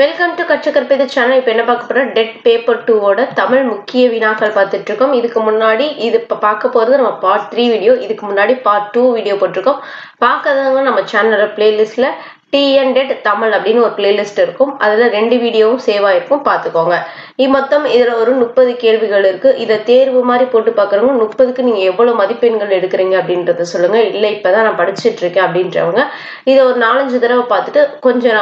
Welcome to கற்றுக்கற்பது channel இப்போ என்ன பார்க்க போறோம்? டெட் பேப்பர் டூவோட தமிழ் முக்கிய வினாக்கள் பார்த்துட்டு இருக்கோம். இதுக்கு முன்னாடி இது இப்போ பார்க்க போகிறது நம்ம பார்ட் த்ரீ வீடியோ இதுக்கு முன்னாடி பார்ட் டூ வீடியோ போட்டிருக்கோம். பார்க்காதவங்க நம்ம சேனலோட பிளேலிஸ்ட்ல டிஎன்டெட் தமிழ் அப்படின்னு ஒரு பிளேலிஸ்ட் இருக்கும். அதில் ரெண்டு வீடியோவும் சேவ் ஆயிருக்கும். பார்த்துக்கோங்க இது மொத்தம் இதில் ஒரு முப்பது கேள்விகள் இருக்கு. இதை தேர்வு மாதிரி போட்டு பார்க்குறவங்க முப்பதுக்கு நீங்கள் எவ்வளோ மதிப்பெண்கள் எடுக்கிறீங்க அப்படின்றத சொல்லுங்க. இல்லை இப்போ தான் நான் படிச்சுட்டு இருக்கேன் அப்படின்றவங்க. இதை ஒரு நாலஞ்சு தடவை பார்த்துட்டு கொஞ்சம்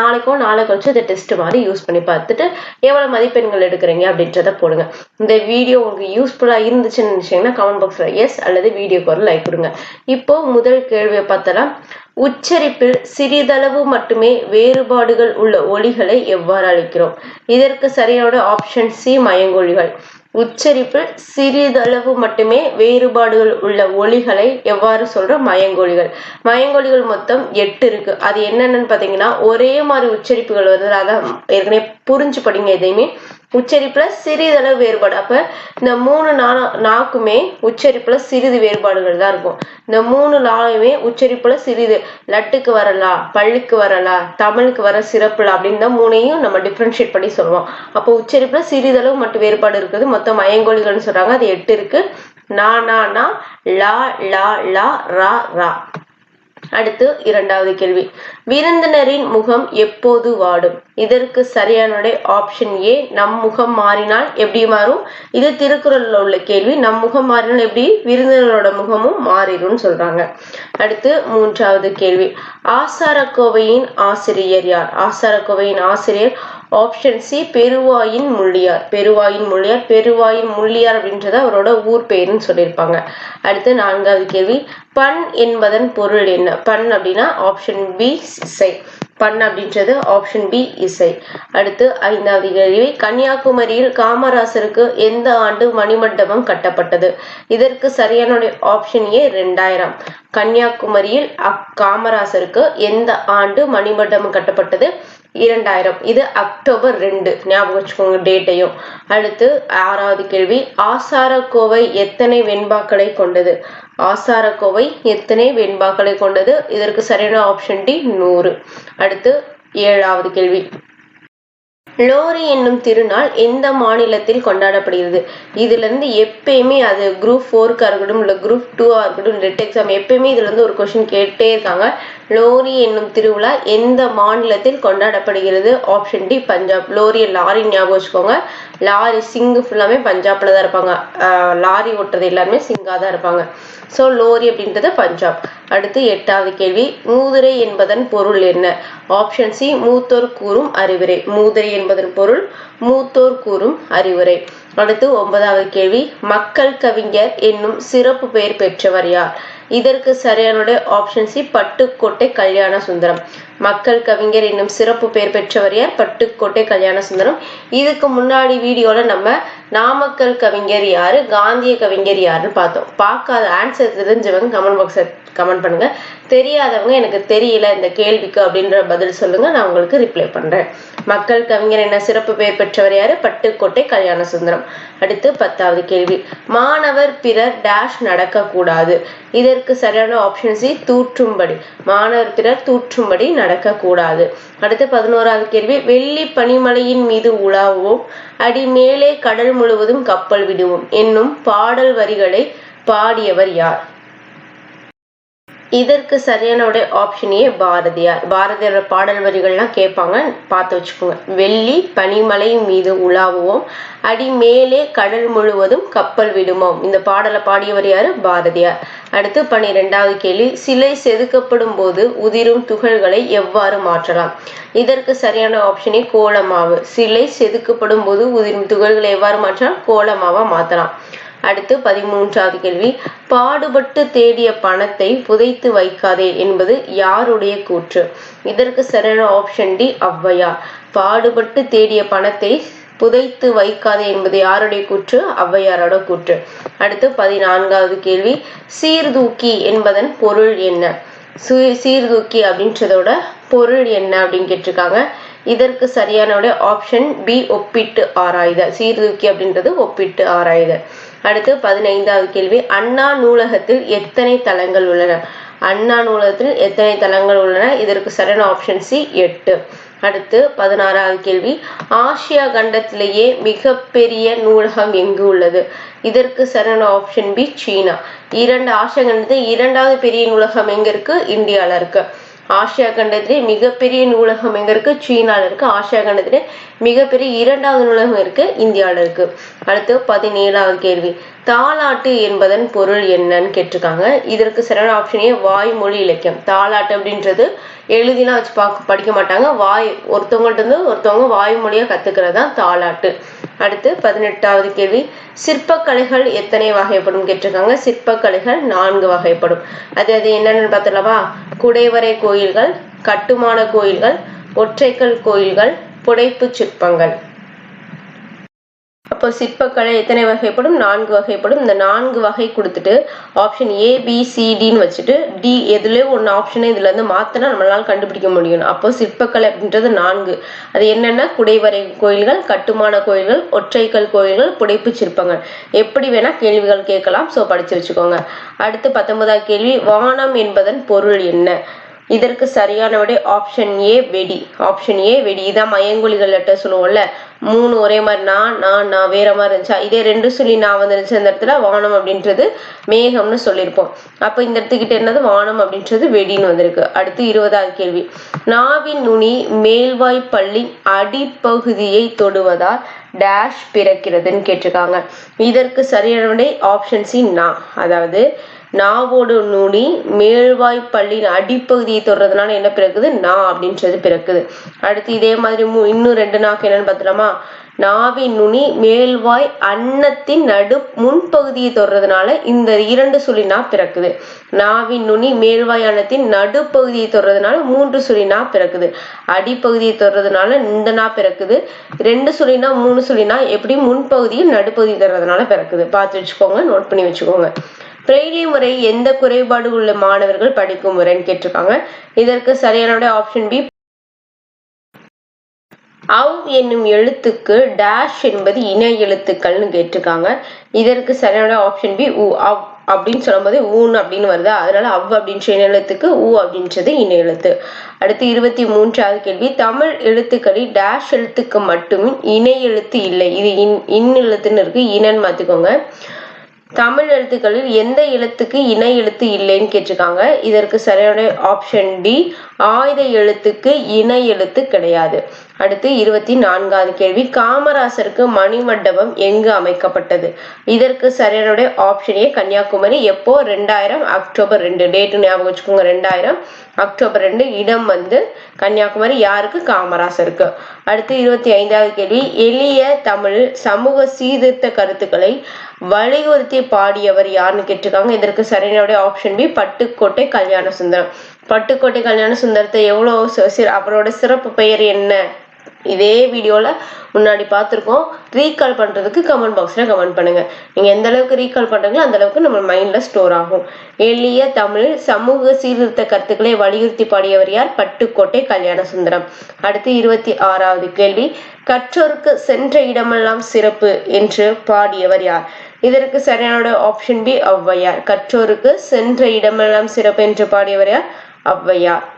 நாளைக்கோ நாளை கழிச்சு இதை டெஸ்ட் மாதிரி யூஸ் பண்ணி பார்த்துட்டு எவ்வளோ மதிப்பெண்கள் எடுக்கிறீங்க அப்படின்றத போடுங்க. இந்த வீடியோ உங்களுக்கு யூஸ்ஃபுல்லாக இருந்துச்சுன்னு நினச்சிங்கன்னா கமெண்ட் பாக்ஸில் எஸ் அல்லது வீடியோக்கு ஒரு லைக் கொடுங்க. இப்போ முதல் கேள்வியை பார்த்தலாம் உச்சரிப்பில் சிறிதளவு மட்டுமே வேறுபாடுகள் உள்ள ஒலிகளை எவ்வாறு அழைக்கிறோம்? இதற்கு சரியான ஆப்ஷன் சி மயங்கொழிகள். உச்சரிப்பில் சிறிதளவு மட்டுமே வேறுபாடுகள் உள்ள ஒலிகளை எவ்வாறு சொல்ற மயங்கொலிகள் மயங்கொலிகள் மொத்தம் எட்டு இருக்கு. அது என்னென்னு பார்த்தீங்கன்னா ஒரே மாதிரி உச்சரிப்புகள் வருது. அதான் ஏற்கனவே புரிஞ்சு படிங்க எதையுமே. உச்சரிப்புல சிறிதளவு வேறுபாடு. அப்ப இந்த மூணு நா நாக்குமே உச்சரிப்புல சிறிது வேறுபாடுகள் தான் இருக்கும். இந்த மூணு நாளுமே உச்சரிப்புல சிறிது லட்டுக்கு வரலா பள்ளிக்கு வரலா தமிழுக்கு வர சிறப்புல அப்படின்னு தான் மூணையும் நம்ம டிஃப்ரென்ஷியேட் பண்ணி சொல்லுவோம். அப்போ உச்சரிப்புல சிறிதளவு மட்டும் வேறுபாடு இருக்குது. மொத்தம் மயங்கொலிகள்னு சொல்றாங்க. அது எட்டு இருக்கு. நா நா லா லா லா ரா ரா. அடுத்து இரண்டாவது கேள்வி. விருந்தினரின் முகம் எப்போது வாடும்? இதற்கு சரியான ஆப்ஷன் ஏ நம் முகம் மாறினால் எப்படி மாறும்? இது திருக்குறள்ல உள்ள கேள்வி. நம் முகம் மாறினால் எப்படி? விருந்தினரோட முகமும் மாறிடும்னு சொல்றாங்க. அடுத்து மூன்றாவது கேள்வி. ஆசாரக்கோவையின் ஆசிரியர் யார்? ஆசாரக்கோவையின் ஆசிரியர் ஆப்ஷன் சி பெருவாயின் முள்ளியார். பெருவாயின் முள்ளியார் பெருவாயின் முள்ளியார் அப்படின்றது அவரோட ஊர் பெயர்னு சொல்லியிருப்பாங்க. அடுத்து நான்காவது கேள்வி பண் என்பதன் பொருள் என்ன? பண் அப்படின்னா ஆப்ஷன் பி இசை. பண் அப்படின்றது ஆப்ஷன் பி இசை. அடுத்து ஐந்தாவது கேள்வி கன்னியாகுமரியில் காமராசருக்கு எந்த ஆண்டு மணிமண்டபம் கட்டப்பட்டது? இதற்கு சரியான ஆப்ஷன் ஏ ரெண்டாயிரம் கன்னியாகுமரியில் அக் காமராசருக்கு எந்த ஆண்டு மணிமண்டபம் கட்டப்பட்டது? இரண்டாயிரம். இது அக்டோபர் ரெண்டு. ஞாபகம் வச்சுக்கோங்க டேட்டையும். அடுத்து ஆறாவது கேள்வி. ஆசாரக்கோவை எத்தனை வெண்பாக்களை கொண்டது? ஆசாரக்கோவை எத்தனை வெண்பாக்களை கொண்டது? இதற்கு சரியான ஆப்ஷன் டி நூறு. அடுத்து ஏழாவது கேள்வி. லோரி என்னும் திருநாள் எந்த மாநிலத்தில் கொண்டாடப்படுகிறது? இதுல இருந்து எப்பயுமே அது குரூப் ஃபோருக்கா இருக்கட்டும் இல்ல குரூப் டூவா இருக்கட்டும் நெட் எக்ஸாம் எப்பயுமே இதுல இருந்து ஒரு கொஸ்டின் கேட்டே இருக்காங்க. லோரி என்னும் திருவிழா எந்த மாநிலத்தில் கொண்டாடப்படுகிறது? Option D Punjab. Lohri lorry ஞாபகம் வச்சுக்கோங்க. லாரி சிங்கு ஃபுல்லாமே பஞ்சாப்ல தான் இருப்பாங்க. லாரி ஓட்டுறது எல்லாருமே சிங்கா தான் இருப்பாங்க. ஸோ லோரி அப்படின்றது பஞ்சாப். அடுத்து எட்டாவது கேள்வி. மூதுரை என்பதன் பொருள் என்ன? ஆப்ஷன் சி மூத்தோர் கூறும் அறிவுரை. மூதுரை என்பதன் பொருள் மூத்தோர் கூறும் அறிவுரை. அடுத்து ஒன்பதாவது கேள்வி. மக்கள் கவிஞர் என்னும் சிறப்பு பெயர் பெற்றவர் யார்? இதற்கு சரியானுடைய ஆப்ஷன் சி பட்டுக்கோட்டை கல்யாண சுந்தரம் மக்கள் கவிஞர் என்னும் சிறப்பு பெயர் பெற்றவர் யார்? பட்டுக்கோட்டை கல்யாண சுந்தரம் இதுக்கு முன்னாடி வீடியோல நம்ம நாமக்கல் கவிஞர் யாரு காந்திய கவிஞர் யாருன்னு பார்த்தோம். பார்க்காத ஆன்சர் தெரிஞ்சவங்க கமெண்ட் பாக்ஸை கமெண்ட் பண்ணுங்க. தெரியாதவங்க எனக்கு தெரியல இந்த கேள்விக்கு அப்படின்ற பதில் சொல்லுங்க நான் உங்களுக்கு ரிப்ளை பண்றேன். மக்கள் கவிஞர் என்ன சிறப்பு பெயர் பெற்றவர் யாரு? பட்டுக்கோட்டை கல்யாண சுந்தரம் அடுத்து பத்தாவது கேள்வி. மாணவர் பிறர் டேஷ் நடக்கக்கூடாது. இதற்கு சரியான ஆப்ஷன் சி தூற்றும்படி. மாணவர் பிறர் தூற்றும்படி நடக்கக்கூடாது. அடுத்து பதினோராவது கேள்வி. வெள்ளி பனிமலையின் மீது உலாவோம் அடி மேலே கடல் முழுவதும் கப்பல் விடுவோம். என்னும் பாடல் வரிகளை பாடியவர் யார்? இதற்கு சரியான ஆப்ஷன் ஏ பாரதியார். பாரதியாரோட பாடல் வரிகள்லாம் கேட்பாங்க பார்த்து வச்சுக்கோங்க. வெள்ளி பனிமலை மீது உலாவுவோம் அடி மேலே கடல் முழுவதும் கப்பல் விடுமோம். இந்த பாடலை பாடியவர் யாரு? பாரதியார். அடுத்து பனிரெண்டாவது கேள்வி. சிலை செதுக்கப்படும் போது உதிரும் துகள்களை எவ்வாறு மாற்றலாம்? இதற்கு சரியான ஆப்ஷனே கோலமாவு. சிலை செதுக்கப்படும் போது உதிரும் துகள்களை எவ்வாறு மாற்றலாம்? கோலமாவா மாத்தலாம். அடுத்து பதிமூன்றாவது கேள்வி. பாடுபட்டு தேடிய பணத்தை புதைத்து வைக்காதே என்பது யாருடைய கூற்று? இதற்கு சரியான ஆப்ஷன் டி ஔவையார் பாடுபட்டு தேடிய பணத்தை புதைத்து வைக்காதே என்பது யாருடைய கூற்று? ஔவையாரோட கூற்று. அடுத்து பதினான்காவது கேள்வி. சீர்தூக்கி என்பதன் பொருள் என்ன? சீ- சீர்தூக்கி அப்படின்றதோட பொருள் என்ன அப்படின்னு கேட்டிருக்காங்க. இதற்கு சரியான ஆப்ஷன் பி ஒப்பிட்டு ஆராய்தல். சீர்தூக்கி அப்படின்றது ஒப்பிட்டு ஆராய்தல். அடுத்து பதினைந்தாவது கேள்வி. அண்ணா நூலகத்தில் எத்தனை தளங்கள் உள்ளன? அண்ணா நூலகத்தில் எத்தனை தளங்கள் உள்ளன? இதற்கு சரியான ஆப்ஷன் சி எட்டு. அடுத்து பதினாறாவது கேள்வி. ஆசியா கண்டத்திலேயே மிகப்பெரிய நூலகம் எங்கு உள்ளது? இதற்கு சரியான ஆப்ஷன் பி சீனா. இரண்டு ஆசியா கண்டத்தில் இரண்டாவது பெரிய நூலகம் எங்க இருக்கு? இந்தியாவில் இருக்கு. ஆசியா கண்டத்திலே மிகப்பெரிய நூலகம் எங்க இருக்கு? சீனால இருக்கு. ஆசியா கண்டத்திலே மிகப்பெரிய இரண்டாவது நூலகம் இருக்கு. இந்தியால இருக்கு. அடுத்து பதினேழாவது கேள்வி. தாலாட்டு என்பதன் பொருள் என்னன்னு கேட்டிருக்காங்க. இதற்கு சரியான ஆப்ஷனே வாய்மொழி இலக்கியம். தாலாட்டு அப்படின்றது எழுதிலாம் வச்சு பார்க்க படிக்க மாட்டாங்க. வாய் ஒருத்தவங்கள்ட்ட இருந்து ஒருத்தவங்க வாய்மொழியா கத்துக்கிறது தான் தாலாட்டு அடுத்து பதினெட்டாவது கேள்வி. சிற்பக்கலைகள் எத்தனை வகைப்படும் கேட்டிருக்காங்க. சிற்பக்கலைகள் நான்கு வகைப்படும். அது அது என்னன்னு பார்த்தலவா குடைவரை கோயில்கள் கட்டுமான கோயில்கள் ஒற்றைக்கல் கோயில்கள் புடைப்பு சிற்பங்கள். அப்போ சிற்பக்கலை எத்தனை வகைப்படும்? நான்கு வகைப்படும். இந்த நான்கு வகை கொடுத்துட்டு ஆப்ஷன் ஏ பி சிடின்னு வச்சுட்டு டி எதுலேயோ ஒன்று ஆப்ஷனை இதுல இருந்து மாத்தினா நம்மளால கண்டுபிடிக்க முடியும். அப்போ சிற்பக்கலை அப்படின்றது நான்கு. அது என்னென்ன குடைவரை கோயில்கள் கட்டுமான கோயில்கள் ஒற்றைக்கல் கோயில்கள் புடைப்பு சிற்பங்கள். எப்படி வேணா கேள்விகள் கேட்கலாம். ஸோ படிச்சு வச்சுக்கோங்க. அடுத்து பத்தொன்பதாவது கேள்வி. வானம் என்பதன் பொருள் என்ன? இதற்கு சரியான விடை ஆப்ஷன் ஏ வெடி. ஆப்ஷன் ஏ வெடி. இதான் மயங்கொலிகள் லெட்டர் சொல்லுவோம்ல. மூணு ஒரே மாதிரி நான் நான் நான் வேற மாதிரி இருந்துச்சா? இதே ரெண்டு சொல்லி நான் வந்துருந்துச்சு இந்த இடத்துல வானம் அப்படின்றது மேகம்னு சொல்லியிருப்போம். அப்ப இந்த இடத்துக்கிட்ட என்னது? வானம் அப்படின்றது வெடின்னு வந்திருக்கு. அடுத்து இருபதாவது கேள்வி. நாவின் நுனி மேல்வாய் பள்ளி அடிப்பகுதியை தொடுவதால் டேஷ் பிறக்கிறதுன்னு கேட்டிருக்காங்க. இதற்கு சரியான விடை ஆப்ஷன் சி நா. அதாவது நாவோடு நுனி மேல்வாய் பள்ளியின் அடிப்பகுதியை தொடுறதுனால என்ன பிறக்குது? நா அப்படின்றது பிறக்குது. அடுத்து இதே மாதிரி இன்னும் ரெண்டு நாக்கு என்னன்னு பார்த்துலாமா நாவின் நுனி மேல்வாய் அன்னத்தின் நடு முன்பகுதியை தொடுறதுனால இந்த இரண்டு சுழி நா பிறக்குது. நாவின் நுனி மேல்வாய் அன்னத்தின் நடுப்பகுதியை தொடுறதுனால மூன்று சுழி நா பிறக்குது. அடிப்பகுதியை தொடுறதுனால இந்த நா பிறக்குது. ரெண்டு சுழினா மூணு சுழினா எப்படி முன்பகுதியும் நடுப்பகுதியை தர்றதுனால பிறக்குது. பார்த்து வச்சுக்கோங்க நோட் பண்ணி வச்சுக்கோங்க. பிரெய்லி முறை எந்த குறைபாடு உள்ள மாணவர்கள் படிக்கும் முறைன்னு கேட்டிருக்காங்க. இதற்கு சரியான ஆப்ஷன் பி அவ் என்னும் எழுத்துக்கு டேஷ் என்பது இணை எழுத்துக்கள்னு கேட்டிருக்காங்க. இதற்கு சரியான ஆப்ஷன் பி உ அவ் அப்படின்னு சொல்லும்போது ஊன் அப்படின்னு வருது. அதனால அவ் அப்படின்ற இணை எழுத்துக்கு ஊ அப்படின்றது இணை எழுத்து. அடுத்து இருபத்தி மூன்றாவது கேள்வி. தமிழ் எழுத்துக்களில் டேஷ் எழுத்துக்கு மட்டும் இணை எழுத்து இல்லை. இது இன் இன் எழுத்துன்னு இருக்கு. இனன்னு மாத்திக்கோங்க தமிழ் எழுத்துக்களில் எந்த எழுத்துக்கு இணை எழுத்து இல்லைன்னு கேட்டிருக்காங்க. இதற்கு சரியான ஆப்ஷன் டி ஆயுத எழுத்துக்கு இணை எழுத்து கிடையாது. அடுத்து இருபத்தி நான்காவது கேள்வி. காமராசருக்கு மணிமண்டபம் எங்கு அமைக்கப்பட்டது? இதற்கு சரியான ஆப்ஷன் கன்னியாகுமரி. எப்போ? ரெண்டாயிரம் அக்டோபர் ரெண்டு. டேட்டு ஞாபகம் வச்சுக்கோங்க. ரெண்டாயிரம் அக்டோபர் ரெண்டு. இடம் வந்து கன்னியாகுமரி. யாருக்கு? காமராசருக்கு. அடுத்து இருபத்தி ஐந்தாவது கேள்வி. எளிய தமிழ் சமூக சீர்திருத்த கருத்துக்களை வலியுறுத்தி பாடியவர் யாருன்னு கேட்டிருக்காங்க. இதற்கு சரியான ஆப்ஷன் பி பட்டுக்கோட்டை கல்யாண சுந்தரம். பட்டுக்கோட்டை கல்யாண சுந்தரத்தை எவ்வளோ அவரோட சிறப்பு பெயர் என்ன? இதே வீடியோல முன்னாடி பார்த்துருக்கோம். ரீகால் பண்றதுக்கு கமெண்ட் பாக்ஸ்ல கமெண்ட் பண்ணுங்க. நீங்க எந்த அளவுக்கு ரீகால் பண்றீங்களோ அந்த அளவுக்கு நம்ம மைண்ட்ல ஸ்டோர் ஆகும். எளிய தமிழ் சமூக சீர்திருத்த கருத்துக்களை வலியுறுத்தி பாடியவர் யார்? பட்டுக்கோட்டை கல்யாண சுந்தரம். அடுத்து இருபத்தி ஆறாவது கேள்வி. கற்றோருக்கு சென்ற இடமெல்லாம் சிறப்பு என்று பாடியவர் யார்? இதற்கு சரியான ஆப்ஷன் பி ஔவையார். கற்றோருக்கு சென்ற இடமெல்லாம் சிறப்பு என்று பாடியவர் யார்? ஔவையார்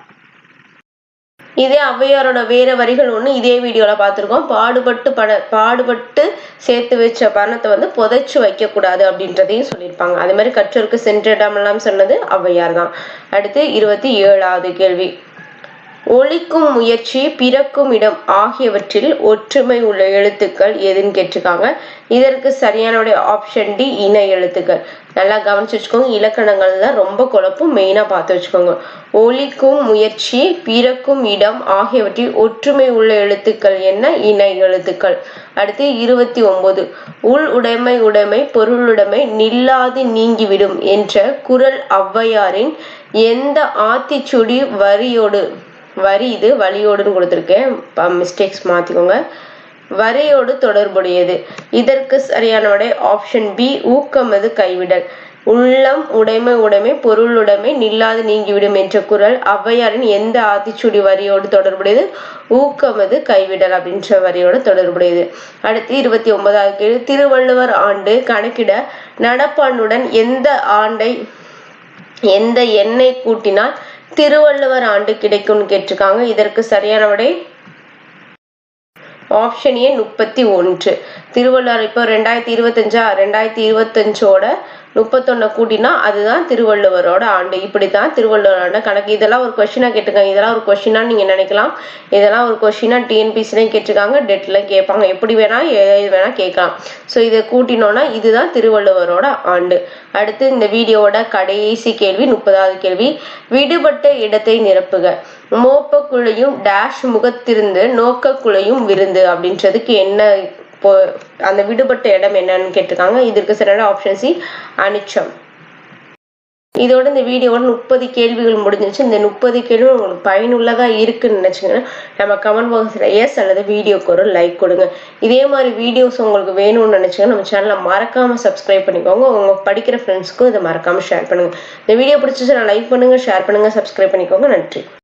இதே ஔவையாரோட வேற வரிகள் ஒண்ணு இதே வீடியோல பார்த்துருக்கோம். பாடுபட்டு பண பாடுபட்டு சேர்த்து வச்ச பணத்தை வந்து புதைச்சு வைக்கக்கூடாது அப்படின்றதையும் சொல்லியிருப்பாங்க. அதே மாதிரி கற்றோருக்கு சென்ற இடமெல்லாம் சொன்னது ஔவையார் தான் அடுத்து இருபத்தி ஏழாவது கேள்வி. ஒழிக்கும் முயற்சி பிறக்கும் இடம் ஆகியவற்றில் ஒற்றுமை உள்ள எழுத்துக்கள் எதுன்னு கேட்டிருக்காங்க. இதற்கு சரியான ஆப்ஷன் டி இணை எழுத்துக்கள். நல்லா கவனிச்சு வச்சுக்கோங்க. இலக்கணங்கள் தான் ரொம்ப குழப்பம். மெயினா பார்த்து வச்சுக்கோங்க. ஒழிக்கும் முயற்சி பிறக்கும் இடம் ஆகியவற்றில் ஒற்றுமை உள்ள எழுத்துக்கள் என்ன? இணை எழுத்துக்கள். அடுத்து இருபத்தி ஒன்பது. உள் உடைமை உடைமை பொருளுடைமை நில்லாது நீங்கிவிடும் என்ற குரல் ஔவையாரின் எந்த ஆத்திச்சுடி வரியோடு வரி இது வழியோடுன்னு கொடுத்துருக்கேன். மிஸ்டேக்ஸ் மாற்றிக்கோங்க வரையோடு தொடர்புடையது. இதற்கு சரியான விடை ஆப்ஷன் பி ஊக்கமது கைவிடல். உள்ளம் உடைமை உடைமை பொருளுடைமை நில்லாது நீங்கிவிடும் என்ற குரல். ஔவையாரின் எந்த ஆத்திச்சுடி வரியோடு தொடர்புடையது? ஊக்கமது கைவிடல் அப்படின்ற வரியோடு தொடர்புடையது. அடுத்து இருபத்தி ஒன்பதாவது கேள்வி. திருவள்ளுவர் ஆண்டு கணக்கிட நடப்பாண்டுடன் எந்த ஆண்டை எந்த எண்ணெய் கூட்டினால் திருவள்ளுவர் ஆண்டு கிடைக்கும்னு கேட்டிருக்காங்க. இதற்கு சரியான விடை? ஆப்ஷன் ஏ முப்பத்தி ஒன்று. திருவள்ளுவர் இப்போ ரெண்டாயிரத்தி இருபத்தஞ்சா? ரெண்டாயிரத்தி இருபத்தஞ்சோட முப்பத்தொன்னு கூட்டினா அதுதான் திருவள்ளுவரோட ஆண்டு. இப்படித்தான் திருவள்ளுவரோட கணக்கு இதெல்லாம் ஒரு கொஸ்டினா கேட்டுக்காங்க. இதெல்லாம் ஒரு கொஸ்டினா நீங்க நினைக்கலாம். இதெல்லாம் ஒரு கொஸ்டினா டிஎன்பிசிலையும் கேட்டிருக்காங்க. டெட்ல கேட்பாங்க. எப்படி வேணா எது வேணா கேட்கலாம். ஸோ இதை கூட்டினோன்னா இதுதான் திருவள்ளுவரோட ஆண்டு. அடுத்து இந்த வீடியோவோட கடைசி கேள்வி முப்பதாவது கேள்வி. விடுபட்ட இடத்தை நிரப்புக. மோப்ப குழையும் டேஷ் முகத்திருந்து நோக்க குழையும் விருந்து அப்படின்றதுக்கு என்ன இப்போ அந்த விடுபட்ட இடம் என்னன்னு கேட்டிருக்காங்க. இதற்கு சரியான ஆப்ஷன் சி அனிச்சம். இதோட இந்த வீடியோவோட முப்பது கேள்விகள் முடிஞ்சிச்சு இந்த முப்பது கேள்வி உங்களுக்கு பயனுள்ளதா இருக்குன்னு நினைச்சிங்கன்னா நம்ம கமெண்ட் பாக்ஸ்ல எஸ் அல்லது வீடியோக்கு ஒரு லைக் கொடுங்க. இதே மாதிரி வீடியோஸ் உங்களுக்கு வேணும்னு நினைச்சிங்கன்னா நம்ம சேனலை மறக்காம சப்ஸ்கிரைப் பண்ணிக்கோங்க. உங்க படிக்கிற ஃப்ரெண்ட்ஸ்க்கும் இதை மறக்காம ஷேர் பண்ணுங்க. இந்த வீடியோ பிடிச்சிச்சுன்னா லைக் பண்ணுங்க ஷேர் பண்ணுங்க சப்ஸ்கிரைப் பண்ணிக்கோங்க. நன்றி.